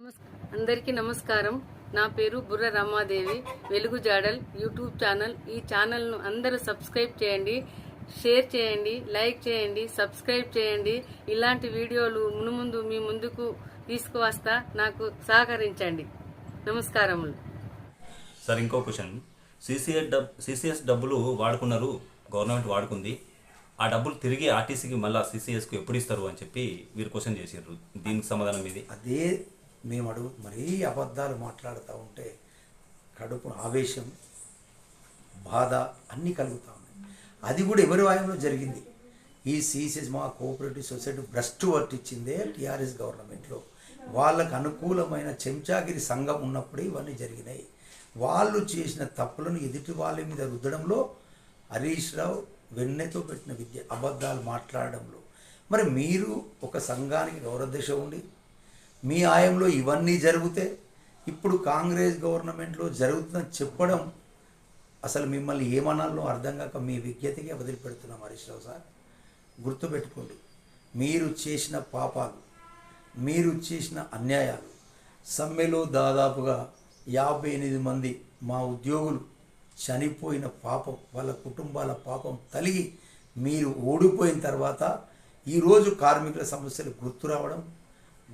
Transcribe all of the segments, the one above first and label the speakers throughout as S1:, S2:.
S1: నమస్- అందరికీ నమస్కారం. నా పేరు బుర్ర రమాదేవి. వెలుగు జాడల్ యూట్యూబ్ ఛానల్. ఈ ఛానల్ను అందరూ సబ్స్క్రైబ్ చేయండి షేర్ చేయండి లైక్ చేయండి సబ్స్క్రైబ్ చేయండి. ఇలాంటి వీడియోలు మునుముందు మీ ముందుకు తీసుకువస్తా నాకు సహకరించండి. నమస్కారములు.
S2: సార్ ఇంకో క్వశ్చన్. సిసిఎస్ డబ్ సిసిఎస్ డబ్బులు వాడుకున్నారు గవర్నమెంట్ వాడుకుంది. ఆ డబ్బులు తిరిగి ఆర్టీసీకి మళ్ళీ సిసిఎస్కి ఎప్పుడు ఇస్తారు అని చెప్పి మీరు క్వశ్చన్ చేసారు దీనికి సమాధానం ఇది
S3: అదే మేము అడుగు మరీ అబద్ధాలు మాట్లాడుతూ ఉంటే కడుపు ఆవేశం బాధ అన్నీ కలుగుతూ ఉన్నాయి. అది కూడా ఎవరి వాయంలో జరిగింది? ఈ సీసీస్ మా కోఆపరేటివ్ సొసైటీ భ్రష్టు పట్టించిందే టీఆర్ఎస్ గవర్నమెంట్లో. వాళ్ళకు అనుకూలమైన చెంచాగిరి సంఘం ఉన్నప్పుడే ఇవన్నీ జరిగినాయి. వాళ్ళు చేసిన తప్పులను ఎదుటి వాళ్ళ మీద రుద్దడంలో హరీష్ రావు వెన్నెతో పెట్టిన విద్య అబద్ధాలు మాట్లాడడంలో. మరి మీరు ఒక సంఘానికి గౌరవదశ ఉండి మీ ఆయంలో ఇవన్నీ జరిగితే ఇప్పుడు కాంగ్రెస్ గవర్నమెంట్లో జరుగుతుందని చెప్పడం అసలు మిమ్మల్ని ఏమనాలో అర్థం కాక మీ విజ్ఞతకే వదిలిపెడుతున్నాం హరీష్ రావు సార్. గుర్తుపెట్టుకోండి మీరు చేసిన పాపాలు మీరు చేసిన అన్యాయాలు సమ్మెలో దాదాపుగా యాభై ఎనిమిది మంది మా ఉద్యోగులు చనిపోయిన పాపం వాళ్ళ కుటుంబాల పాపం తలిగి మీరు ఓడిపోయిన తర్వాత ఈరోజు కార్మికుల సమస్యలు గుర్తు రావడం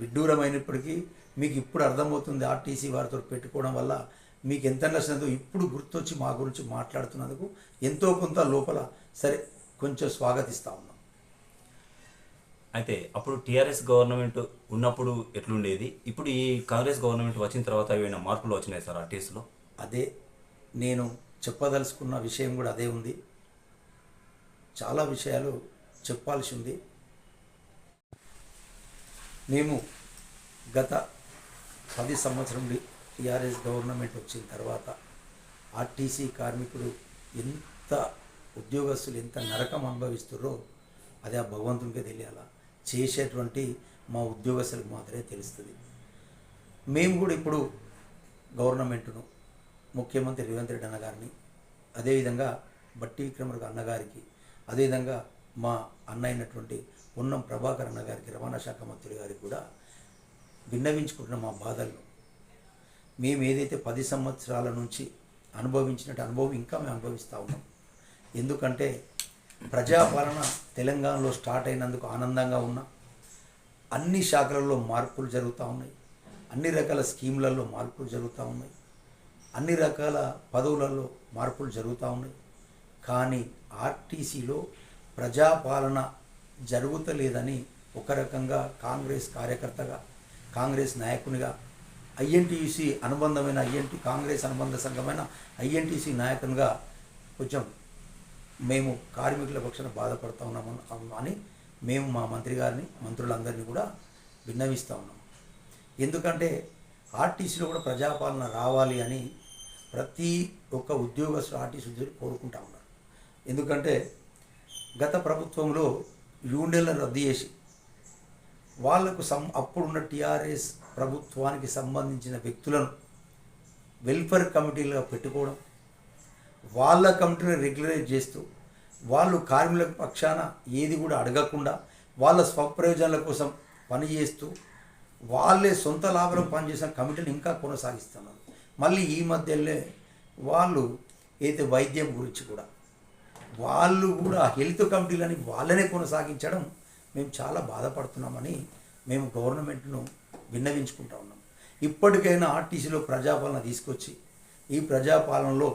S3: విడ్డూరమైనప్పటికీ మీకు ఇప్పుడు అర్థమవుతుంది ఆర్టీసీ వారితో పెట్టుకోవడం వల్ల మీకు ఎంత నచ్చినదో ఇప్పుడు గుర్తొచ్చి మా గురించి మాట్లాడుతున్నందుకు ఎంతో కొంత లోపల సరే కొంచెం స్వాగతిస్తా ఉన్నాం.
S2: అయితే అప్పుడు టీఆర్ఎస్ గవర్నమెంట్ ఉన్నప్పుడు ఎట్లుండేది? ఇప్పుడు ఈ కాంగ్రెస్ గవర్నమెంట్ వచ్చిన తర్వాత ఏమైనా మార్పులు వచ్చినాయి సార్ ఆర్టీసీలో?
S3: అదే నేను చెప్పదలుచుకున్న విషయం కూడా అదే ఉంది. చాలా విషయాలు చెప్పాల్సి ఉంది. మేము గత పది సంవత్సరం టీఆర్ఎస్ గవర్నమెంట్ వచ్చిన తర్వాత ఆర్టీసీ కార్మికుడు ఎంత ఉద్యోగస్తులు ఎంత నరకం అనుభవిస్తుర్రో అది ఆ భగవంతునికే తెలియాలా? చేసేటువంటి మా ఉద్యోగస్తులకు మాత్రమే తెలుస్తుంది. మేము కూడా ఇప్పుడు గవర్నమెంట్ను ముఖ్యమంత్రి రేవంత్ రెడ్డి అన్నగారిని అదేవిధంగా బట్టి విక్రమరావు అన్నగారికి అదేవిధంగా మా అన్న అయినటువంటి ఉన్నం ప్రభాకర్ అన్న గారికి రవాణా శాఖ మంత్రి గారికి కూడా విన్నవించుకుంటున్న మా బాధల్లో. మేము ఏదైతే పది సంవత్సరాల నుంచి అనుభవించినట్టు అనుభవం ఇంకా మేము అనుభవిస్తూ ఉన్నాం. ఎందుకంటే ప్రజాపాలన తెలంగాణలో స్టార్ట్ అయినందుకు ఆనందంగా ఉన్నా అన్ని శాఖలలో మార్పులు జరుగుతూ ఉన్నాయి. అన్ని రకాల స్కీములలో మార్పులు జరుగుతూ ఉన్నాయి. అన్ని రకాల పదవులలో మార్పులు జరుగుతూ ఉన్నాయి. కానీ ఆర్టీసీలో ప్రజాపాలన జరుగుతలేదని ఒక రకంగా కాంగ్రెస్ కార్యకర్తగా కాంగ్రెస్ నాయకునిగా ఐఎన్టీయూసీ అనుబంధమైన ఐఎన్టీ కాంగ్రెస్ అనుబంధ సంఘమైన ఐఎన్టీసీ నాయకునిగా కొంచెం మేము కార్మికుల పక్షాన బాధపడుతూ ఉన్నాము అని మేము మా మంత్రి గారిని మంత్రులందరినీ కూడా విన్నవిస్తూ ఉన్నాం ఎందుకంటే ఆర్టీసీలో కూడా ప్రజాపాలన రావాలి అని ప్రతి ఒక్క ఉద్యోగస్తులు ఆర్టీసీ ఉద్యోగులు కోరుకుంటా ఉన్నారు. ఎందుకంటే గత ప్రభుత్వంలో యూనియన్లను రద్దు చేసి వాళ్ళకు సం అప్పుడున్న టీఆర్ఎస్ ప్రభుత్వానికి సంబంధించిన వ్యక్తులను వెల్ఫేర్ కమిటీలుగా పెట్టుకోవడం వాళ్ళ కమిటీని రెగ్యులరైజ్ చేస్తూ వాళ్ళు కార్మికుల పక్షాన ఏది కూడా అడగకుండా వాళ్ళ స్వప్రయోజనాల కోసం పనిచేస్తూ వాళ్ళే సొంత లాభాలకు పనిచేసిన కమిటీని ఇంకా కొనసాగిస్తున్నారు. మళ్ళీ ఈ మధ్యలో వాళ్ళు అయితే వైద్యం గురించి కూడా వాళ్ళు కూడా హెల్త్ కమిటీలని వాళ్ళనే కొనసాగించడం మేము చాలా బాధపడుతున్నామని మేము గవర్నమెంట్ను విన్నవించుకుంటా ఉన్నాం. ఇప్పటికైనా ఆర్టీసీలో ప్రజాపాలన తీసుకొచ్చి ఈ ప్రజాపాలనలో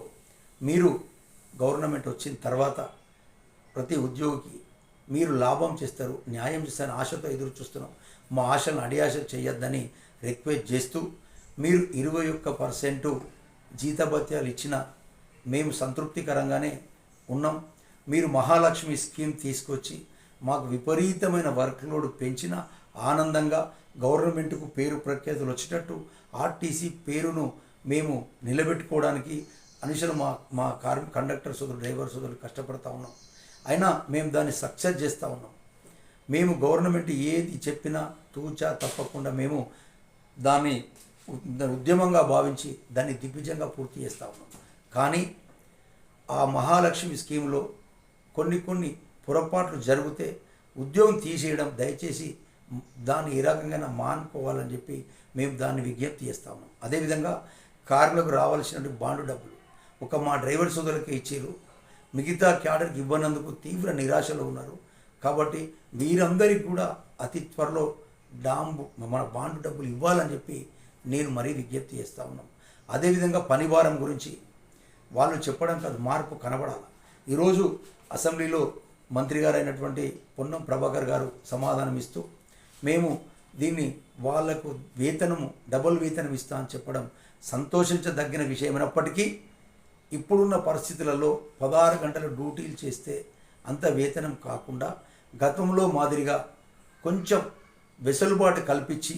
S3: మీరు గవర్నమెంట్ వచ్చిన తర్వాత ప్రతి ఉద్యోగికి మీరు లాభం చేస్తారు న్యాయం చేస్తారని ఆశతో ఎదురు చూస్తున్నాం. మా ఆశను అడియాశ చేయొద్దని రిక్వెస్ట్ చేస్తూ మీరు ఇరవై ఒక్క పర్సెంటు జీతభత్యాలు ఇచ్చిన మేము సంతృప్తికరంగానే ఉన్నాం. మీరు మహాలక్ష్మి స్కీమ్ తీసుకొచ్చి మాకు విపరీతమైన వర్క్ లోడ్ పెంచిన ఆనందంగా గవర్నమెంట్కు పేరు ప్రఖ్యాతులు వచ్చేటట్టు ఆర్టీసీ పేరును మేము నిలబెట్టుకోవడానికి అనుషులు మా మా కార్ కండక్టర్ సోదరు డ్రైవర్ సోదరులు కష్టపడతా ఉన్నాం. అయినా మేము దాన్ని సక్సెస్ చేస్తూ ఉన్నాం. మేము గవర్నమెంట్ ఏది చెప్పినా తూచా తప్పకుండా మేము దాన్ని దాన్ని ఉద్యమంగా భావించి దాన్ని దిగ్విజయంగా పూర్తి చేస్తూ ఉన్నాం. కానీ ఆ మహాలక్ష్మి స్కీమ్లో కొన్ని కొన్ని పొరపాట్లు జరిగితే ఉద్యోగం తీసేయడం దయచేసి దాన్ని ఏ రకంగా మానుకోవాలని చెప్పి మేము దాన్ని విజ్ఞప్తి చేస్తా అదేవిధంగా కార్లకు రావాల్సినటువంటి బాండు డబ్బులు. ఒక మా డ్రైవర్ సోదరులకి ఇచ్చారు. మిగతా క్యాడర్కి ఇవ్వనందుకు తీవ్ర నిరాశలో ఉన్నారు. కాబట్టి వీరందరికీ కూడా అతి త్వరలో డాంబు మన బాండు డబ్బులు ఇవ్వాలని చెప్పి నేను మరీ విజ్ఞప్తి చేస్తా ఉన్నాం. అదేవిధంగా పనివారం గురించి వాళ్ళు చెప్పడం కాదు మార్పు కనబడాలి. ఈరోజు అసెంబ్లీలో మంత్రి గారైనటువంటి పొన్నం ప్రభాకర్ గారు సమాధానం ఇస్తూ మేము దీన్ని వాళ్ళకు వేతనము డబుల్ వేతనం ఇస్తా అని చెప్పడం సంతోషించదగిన విషయమైనప్పటికీ ఇప్పుడున్న పరిస్థితులలో పదహారు గంటల డ్యూటీలు చేస్తే అంత వేతనం కాకుండా గతంలో మాదిరిగా కొంచెం వెసులుబాటు కల్పించి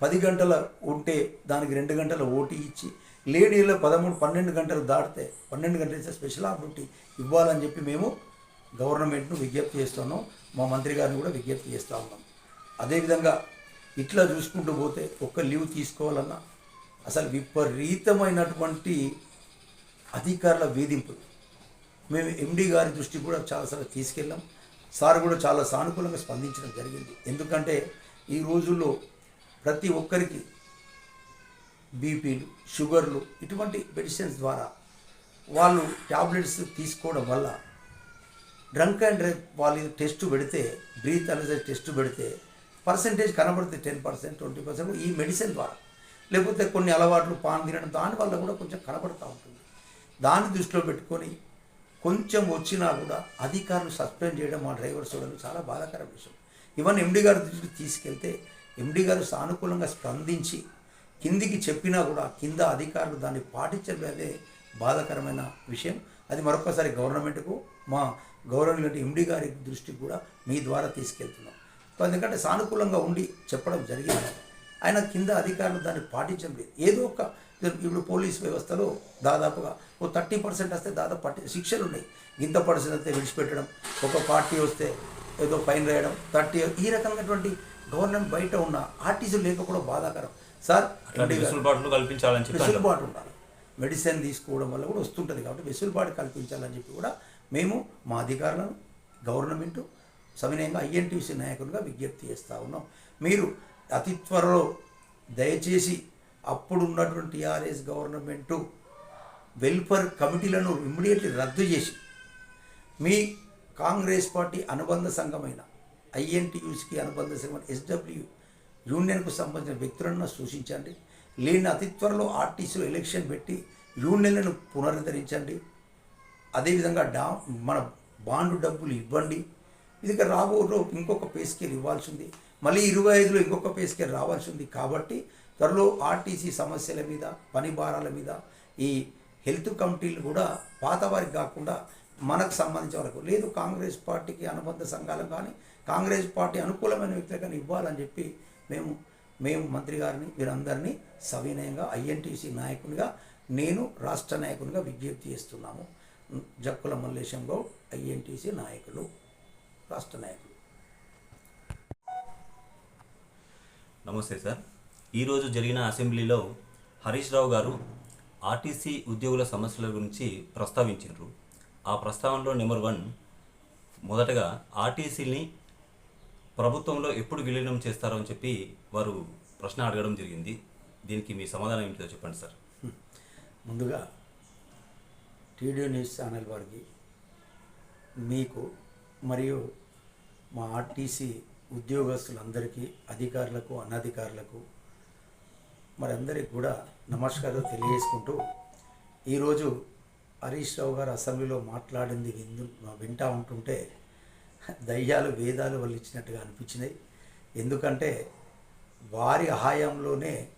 S3: పది గంటల ఉంటే దానికి రెండు గంటల ఓటీ ఇచ్చి లేడీలో పదమూడు పన్నెండు గంటలు దాటితే పన్నెండు గంటలు ఇస్తే స్పెషల్ ఆఫ్ డ్యూటీ ఇవ్వాలని చెప్పి మేము గవర్నమెంట్ను విజ్ఞప్తి చేస్తున్నాం. మా మంత్రి గారిని కూడా విజ్ఞప్తి చేస్తూ ఉన్నాం. అదేవిధంగా ఇట్లా చూసుకుంటూ పోతే ఒక్క లీవ్ తీసుకోవాలన్నా అసలు విపరీతమైనటువంటి అధికారుల వేధింపులు. మేము ఎండి గారి దృష్టి కూడా చాలాసార్లు తీసుకెళ్ళాం. సార్ కూడా చాలా సానుకూలంగా స్పందించడం జరిగింది. ఎందుకంటే ఈ రోజుల్లో ప్రతి ఒక్కరికి బీపీలు షుగర్లు ఇటువంటి మెడిసిన్స్ ద్వారా వాళ్ళు టాబ్లెట్స్ తీసుకోవడం వల్ల డ్రంక్ అండ్ డ్రైవ్ వాళ్ళు టెస్ట్ పెడితే బ్రీత్ అనేది టెస్ట్ పెడితే పర్సంటేజ్ కనబడుతుంది టెన్ పర్సెంట్ ట్వంటీ పర్సెంట్ ఈ మెడిసిన్ ద్వారా. లేకపోతే కొన్ని అలవాట్లు పాన్ తినడం దానివల్ల కూడా కొంచెం కనబడుతూ ఉంటుంది. దాన్ని దృష్టిలో పెట్టుకొని కొంచెం వచ్చినా కూడా అధికారులు సస్పెండ్ చేయడం మా డ్రైవర్ చూడడం చాలా బాధాకర విషయం. ఈవెన్ ఎండి గారి దృష్టికి తీసుకెళ్తే ఎండి గారు సానుకూలంగా స్పందించి కిందికి చెప్పినా కూడా కింద అధికారులు దాన్ని పాటించడం అదే బాధాకరమైన విషయం. అది మరొకసారి గవర్నమెంట్కు మా గౌరవనీయులు ఎండి గారి దృష్టికి కూడా మీ ద్వారా తీసుకెళ్తున్నాం. ఎందుకంటే సానుకూలంగా ఉండి చెప్పడం జరిగింది. ఆయన కింద అధికారులు దాన్ని పాటించడం లేదు. ఏదో ఒక ఇప్పుడు పోలీస్ వ్యవస్థలో దాదాపుగా ఓ థర్టీ పర్సెంట్ వస్తే దాదాపు పట్టి శిక్షలు ఉన్నాయి ఇంత పర్సెంట్ వస్తే విడిచిపెట్టడం ఒక పార్టీ వస్తే ఏదో ఫైన్ వేయడం థర్టీ ఈ రకమైనటువంటి గవర్నమెంట్ బయట ఉన్న ఆర్టీసీలు లేకపోవడం బాధాకరం. సార్
S2: వెసులుబాట్లు కల్పించాలని.
S3: వెసులుబాటు ఉండాలి. మెడిసిన్ తీసుకోవడం వల్ల కూడా వస్తుంటుంది కాబట్టి వెసులుబాటు కల్పించాలని చెప్పి కూడా మేము మా అధికారులను గవర్నమెంట్ సవినయంగా ఐఎన్టీసీ నాయకులుగా విజ్ఞప్తి చేస్తూ ఉన్నాం. మీరు అతి త్వరలో దయచేసి అప్పుడు ఉన్నటువంటి టీఆర్ఎస్ గవర్నమెంటు వెల్ఫేర్ కమిటీలను ఇమ్మీడియట్లీ రద్దు చేసి మీ కాంగ్రెస్ పార్టీ అనుబంధ సంఘమైన ఐఎన్టీయూస్కి అనుబంధ సంఘం ఎస్డబ్ల్యూ యూనియన్కు సంబంధించిన వ్యక్తులను సూచించండి. లేని అతి త్వరలో ఆర్టీసీలో ఎలక్షన్ పెట్టి యూనియన్లను పునరుద్ధరించండి. అదేవిధంగా డా మన బాండు డబ్బులు ఇవ్వండి. ఇది రాబోలో ఇంకొక పే స్కేల్ ఇవ్వాల్సి ఉంది మళ్ళీ ఇరవై ఐదులో ఇంకొక పే స్కేల్ రావాల్సి ఉంది కాబట్టి త్వరలో ఆర్టీసీ సమస్యల మీద పని భారాల మీద ఈ హెల్త్ కమిటీలు కూడా పాత వారికి కాకుండా మనకు సంబంధించిన వరకు లేదు కాంగ్రెస్ పార్టీకి అనుబంధ సంఘాలు కానీ కాంగ్రెస్ పార్టీ అనుకూలమైన వ్యక్తులు కానీ ఇవ్వాలని చెప్పి మేము మేము మంత్రి గారిని వీరందరినీ సవినయంగా ఐఎన్టీసీ నాయకునిగా నేను రాష్ట్ర నాయకునిగా విజ్ఞప్తి చేస్తున్నాము. జక్కుల మల్లేశం గౌడ్ ఐఎన్టీసీ నాయకులు రాష్ట్ర నాయకులు.
S2: నమస్తే సార్. ఈరోజు జరిగిన అసెంబ్లీలో హరీష్ రావు గారు ఆర్టీసీ ఉద్యోగుల సమస్యల గురించి ప్రస్తావించారు. ఆ ప్రస్తావనలో నెంబర్ వన్ మొదటగా ఆర్టీసీని ప్రభుత్వంలో ఎప్పుడు విలీనం చేస్తారో అని చెప్పి వారు ప్రశ్న అడగడం జరిగింది. దీనికి మీ సమాధానం ఏమిటో చెప్పండి సార్.
S3: ముందుగా టీడీ న్యూస్ ఛానల్ వారికి మీకు మరియు మా ఆర్టీసీ ఉద్యోగస్తులందరికీ అధికారులకు అనధికారులకు మరి కూడా నమస్కారం తెలియజేసుకుంటూ ఈరోజు హరీష్ రావు గారు అసెంబ్లీలో మాట్లాడింది విందు వింటా ఉంటుంటే దయ్యాలు వేదాలు వాళ్ళు ఇచ్చినట్టుగా అనిపించినాయి. ఎందుకంటే వారి హాయంలోనే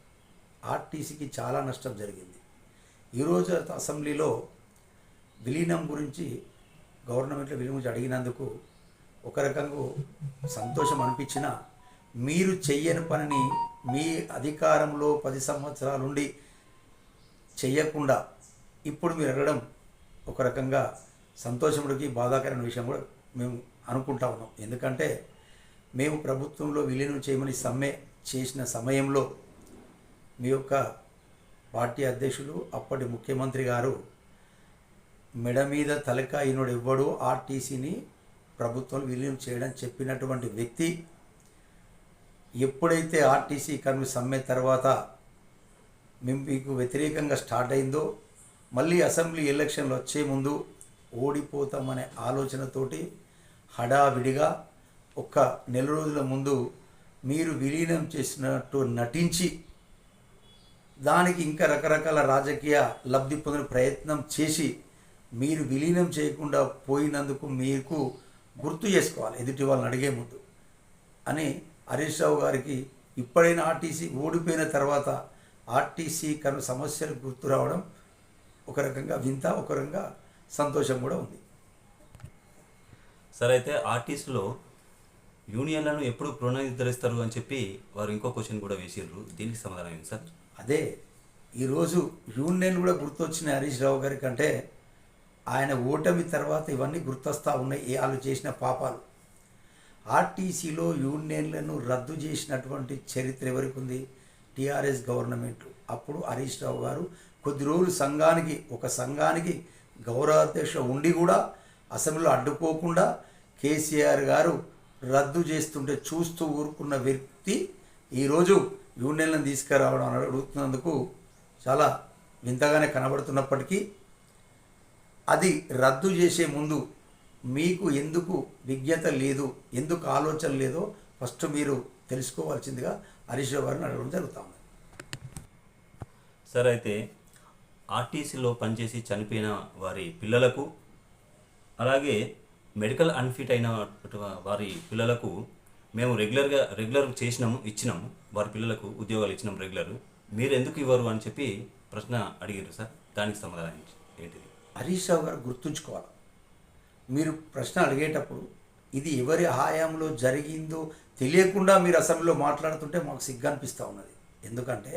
S3: ఆర్టీసీకి చాలా నష్టం జరిగింది. ఈరోజు అసెంబ్లీలో విలీనం గురించి గవర్నమెంట్లో విలీనం గురించి అడిగినందుకు ఒక రకంగా సంతోషం అనిపించిన మీరు చెయ్యని పనిని మీ అధికారంలో పది సంవత్సరాలుండి చెయ్యకుండా ఇప్పుడు మీరు అడగడం ఒక రకంగా సంతోషముడికి బాధాకరమైన విషయం కూడా మేము అనుకుంటా ఉన్నాం. ఎందుకంటే మేము ప్రభుత్వంలో విలీనం చేయమని సమ్మె చేసిన సమయంలో మీ యొక్క పార్టీ అధ్యక్షులు అప్పటి ముఖ్యమంత్రి గారు మెడ మీద తలకాయ ఈనుడు ఇవ్వడు ఆర్టీసీని ప్రభుత్వం విలీనం చేయడం చెప్పినటువంటి వ్యక్తి ఎప్పుడైతే ఆర్టీసీ కర్మి సమ్మె తర్వాత మేము మీకు వ్యతిరేకంగా స్టార్ట్ అయిందో మళ్ళీ అసెంబ్లీ ఎలక్షన్లు వచ్చే ముందు ఓడిపోతామనే ఆలోచనతోటి హడావిడిగా ఒక్క నెల రోజుల ముందు మీరు విలీనం చేసినట్టు నటించి దానికి ఇంకా రకరకాల రాజకీయ లబ్ధి పొందిన ప్రయత్నం చేసి మీరు విలీనం చేయకుండా పోయినందుకు మీకు గుర్తు చేసుకోవాలి. ఎదుటి వాళ్ళని అడిగే ముందు. అని హరీష్ రావు గారికి ఇప్పుడైనా ఆర్టీసీ ఓడిపోయిన తర్వాత ఆర్టీసీ కను సమస్యలు గుర్తు రావడం ఒక రకంగా వింత ఒక రకంగా సంతోషం కూడా ఉంది.
S2: సరే అయితే ఆర్టీసీలో యూనియన్లను ఎప్పుడు పునరుద్ధరిస్తారు అని చెప్పి వారు ఇంకో క్వశ్చన్ కూడా వేసిండ్రు దీనికి సమాధానం ఏంటి సార్?
S3: అదే ఈరోజు యూనియన్ కూడా గుర్తొచ్చిన హరీష్ రావు గారి కంటే. ఆయన ఓటమి తర్వాత ఇవన్నీ గుర్తొస్తా ఉన్నాయి వాళ్ళు చేసిన పాపాలు. ఆర్టీసీలో యూనియన్లను రద్దు చేసినటువంటి చరిత్ర ఎవరికి ఉంది టీఆర్ఎస్ గవర్నమెంట్. అప్పుడు హరీష్ రావు గారు కొద్ది రోజులు సంఘానికి ఒక సంఘానికి గౌరవాధ్యక్ష ఉండి కూడా అసెంబ్లీలో అడ్డుకోకుండా కేసీఆర్ గారు రద్దు చేస్తుంటే చూస్తూ ఊరుకున్న వ్యక్తి ఈరోజు యూనియన్లను తీసుకురావడం అడుగుతున్నందుకు చాలా వింతగానే కనబడుతున్నప్పటికీ అది రద్దు చేసే ముందు మీకు ఎందుకు విజ్ఞత లేదు ఎందుకు ఆలోచన లేదో ఫస్ట్ మీరు తెలుసుకోవాల్సిందిగా హరీష్ గారిని అడగడం జరుగుతా ఉంది.
S2: సార్ అయితే ఆర్టీసీలో పనిచేసి చనిపోయిన వారి పిల్లలకు అలాగే మెడికల్ అన్ఫిట్ అయిన వారి పిల్లలకు మేము రెగ్యులర్గా రెగ్యులర్ చేసినాము ఇచ్చినాము వారి పిల్లలకు ఉద్యోగాలు ఇచ్చినాం రెగ్యులర్. మీరు ఎందుకు ఇవ్వరు అని చెప్పి ప్రశ్న అడిగారు సార్. దానికి సమాధానం ఏంటిది?
S3: హరీష్ రావు గారు గుర్తుంచుకోవాలి. మీరు ప్రశ్న అడిగేటప్పుడు ఇది ఎవరి హయాంలో జరిగిందో తెలియకుండా మీరు అసెంబ్లీలో మాట్లాడుతుంటే మాకు సిగ్గు అనిపిస్తూ ఉన్నది. ఎందుకంటే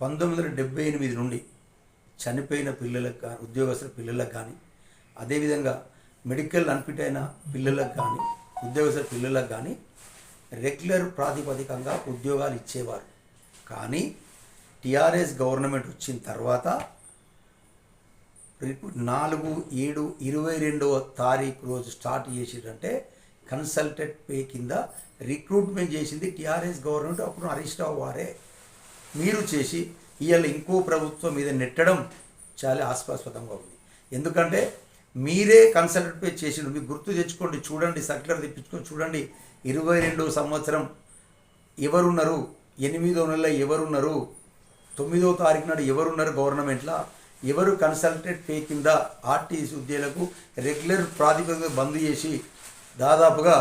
S3: పంతొమ్మిది వందల డెబ్బై ఎనిమిది నుండి చనిపోయిన పిల్లలకు కానీ ఉద్యోగస్తుల పిల్లలకు కానీ అదేవిధంగా మెడికల్ అన్ఫిట్ అయిన పిల్లలకు కానీ ఉద్యోగస్తుల పిల్లలకు కానీ రెగ్యులర్ ప్రాతిపదికంగా ఉద్యోగాలు ఇచ్చేవారు. కానీ టీఆర్ఎస్ గవర్నమెంట్ వచ్చిన తర్వాత నాలుగు ఏడు ఇరవై రెండవ తారీఖు రోజు స్టార్ట్ చేసిందంటే కన్సల్టెంట్ పే కింద రిక్రూట్మెంట్ చేసింది టీఆర్ఎస్ గవర్నమెంట్. అప్పుడు హరీష్ రావు వారే మీరు చేసి ఇవాళ ఇంకో ప్రభుత్వం మీద నెట్టడం చాలా ఆస్పాస్పదంగా ఉంది. ఎందుకంటే మీరే కన్సల్టెంట్ పే చేసిండు మీకు గుర్తు తెచ్చుకోండి చూడండి సర్క్యులర్ తెప్పించుకొని చూడండి. ఇరవై రెండో సంవత్సరం ఎవరున్నారు? ఎనిమిదో నెల ఎవరున్నారు? తొమ్మిదో తారీఖు నాడు ఎవరున్నారు గవర్నమెంట్లో? ఎవరు కన్సల్టెంట్ పే కింద ఆర్టీసీ ఉద్యోగులకు రెగ్యులర్ ప్రాతిపదిక బంద్ చేసి దాదాపుగా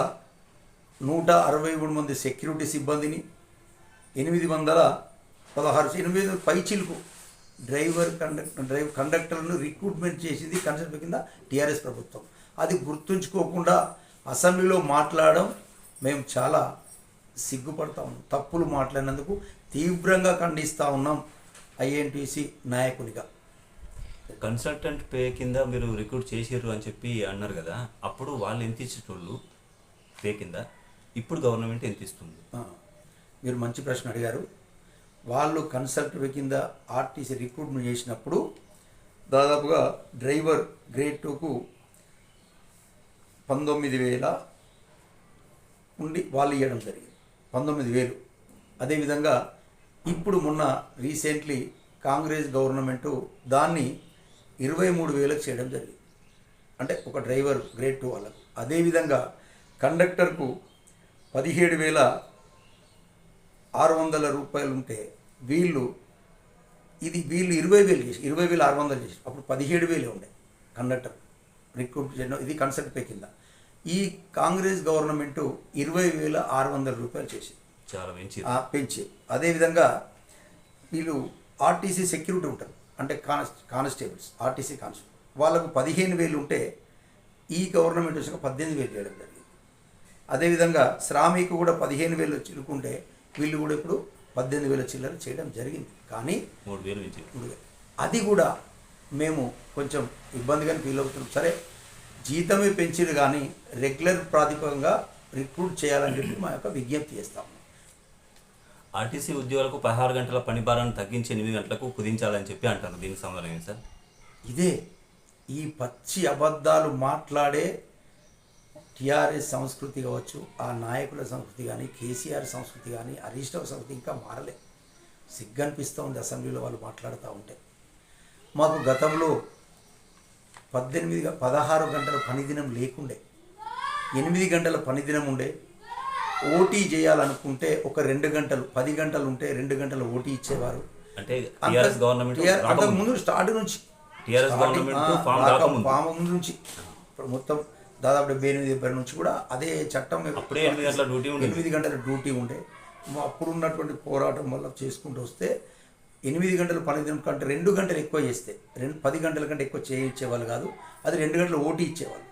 S3: నూట అరవై మూడు మంది సెక్యూరిటీ సిబ్బందిని ఎనిమిది వందల పదహారు ఎనిమిది వందల పైచిలకు డ్రైవర్ కండక్టర్ డ్రైవ్ కండక్టర్లను రిక్రూట్మెంట్ చేసింది కన్సల్ట్ కింద టీఆర్ఎస్ ప్రభుత్వం. అది గుర్తుంచుకోకుండా అసెంబ్లీలో మాట్లాడడం మేము చాలా సిగ్గుపడతా ఉన్నాం. తప్పులు మాట్లాడినందుకు తీవ్రంగా ఖండిస్తూ ఉన్నాం ఐఎన్టీసీ నాయకునిగా.
S2: కన్సల్టెంట్ పే కింద మీరు రిక్రూట్ చేసిర్రు అని చెప్పి అన్నారు కదా అప్పుడు వాళ్ళు ఎంత ఇచ్చేటోళ్ళు పే కింద? ఇప్పుడు గవర్నమెంట్ ఎంత ఇస్తుంది?
S3: మీరు మంచి ప్రశ్న అడిగారు. వాళ్ళు కన్సల్ట్ కింద ఆర్టీసీ రిక్రూట్మెంట్ చేసినప్పుడు దాదాపుగా డ్రైవర్ గ్రేడ్ టూకు పంతొమ్మిది వేల ఉండి వాళ్ళు ఇవ్వడం జరిగింది. పంతొమ్మిది వేలు. అదేవిధంగా ఇప్పుడు మొన్న రీసెంట్లీ కాంగ్రెస్ గవర్నమెంటు దాన్ని ఇరవై మూడు వేలకు చేయడం జరిగింది. అంటే ఒక డ్రైవర్ గ్రేడ్ టూ వాళ్ళకు. అదేవిధంగా కండక్టర్కు పదిహేడు వేల ఆరు వందల రూపాయలు ఉంటే వీళ్ళు ఇది వీళ్ళు ఇరవై వేలు చేసి ఇరవై వేలు ఆరు వందలు చేసి అప్పుడు పదిహేడు వేలే ఉండే కండక్టర్. రిక్రూట్ చేయడం ఇది కన్సల్ట్ పే కింద. ఈ కాంగ్రెస్ గవర్నమెంట్ ఇరవై వేల ఆరు వందల రూపాయలు చేసి
S2: చాలా
S3: ఆ, పెంచి. అదేవిధంగా వీళ్ళు ఆర్టీసీ సెక్యూరిటీ ఉంటారు. అంటే కాన్స్ కానిస్టేబుల్స్ ఆర్టీసీ కానిస్టేబుల్ వాళ్ళకు పదిహేను వేలు ఉంటే ఈ గవర్నమెంట్ వచ్చాక పద్దెనిమిది వేలు చేయడం జరిగింది. అదేవిధంగా శ్రామికు కూడా పదిహేను వేలు చిలుకుంటే వీళ్ళు కూడా ఇప్పుడు పద్దెనిమిది వేల చిల్లర చేయడం జరిగింది. కానీ
S2: మూడు వేలు నుంచి.
S3: ఇప్పుడు అది కూడా మేము కొంచెం ఇబ్బందిగానే ఫీల్ అవుతున్నాం. సరే జీతమే పెంచిరు కానీ రెగ్యులర్ ప్రాతిపదికంగా రిక్రూట్ చేయాలని చెప్పి మా యొక్క విజ్ఞప్తి చేస్తాము
S2: ఆర్టీసీ ఉద్యోగులకు పదహారు గంటల పని భారాన్ని తగ్గించి ఎనిమిది గంటలకు కుదించాలని చెప్పి అంటారు. దీనికి ఏంటి సార్?
S3: ఇదే ఈ పచ్చి అబద్ధాలు మాట్లాడే టీఆర్ఎస్ సంస్కృతి కావచ్చు ఆ నాయకుల సంస్కృతి కానీ కేసీఆర్ సంస్కృతి కానీ హరీష్ రావు సంస్కృతి ఇంకా మారలే. సిగ్గనిపిస్తూ ఉంది అసెంబ్లీలో వాళ్ళు మాట్లాడుతూ ఉంటే. మాకు గతంలో పద్దెనిమిది పదహారు గంటల పనిదినం లేకుండే ఎనిమిది గంటల పనిదినం ఉండే ఓటీ చేయాలనుకుంటే ఒక రెండు గంటలు పది గంటలు ఉంటే రెండు గంటలు ఓటీ ఇచ్చేవారు.
S2: అంటే గవర్నమెంట్
S3: ముందు స్టార్ట్ నుంచి.
S2: ఫామ్
S3: ముందు నుంచి. ఇప్పుడు మొత్తం దాదాపు డెబ్బై ఎనిమిది డెబ్బై నుంచి కూడా అదే చట్టం
S2: అప్పుడే ఎనిమిది గంటల డ్యూటీ ఉండేది.
S3: ఎనిమిది గంటల డ్యూటీ ఉండే. అప్పుడు ఉన్నటువంటి పోరాటం వల్ల చేసుకుంటూ వస్తే ఎనిమిది గంటల పనిదినం కంటే రెండు గంటలు ఎక్కువ చేస్తే రెండు పది గంటల కంటే ఎక్కువ చేయించేవాళ్ళు కాదు. అది రెండు గంటలు ఓటీ ఇచ్చేవాళ్ళు.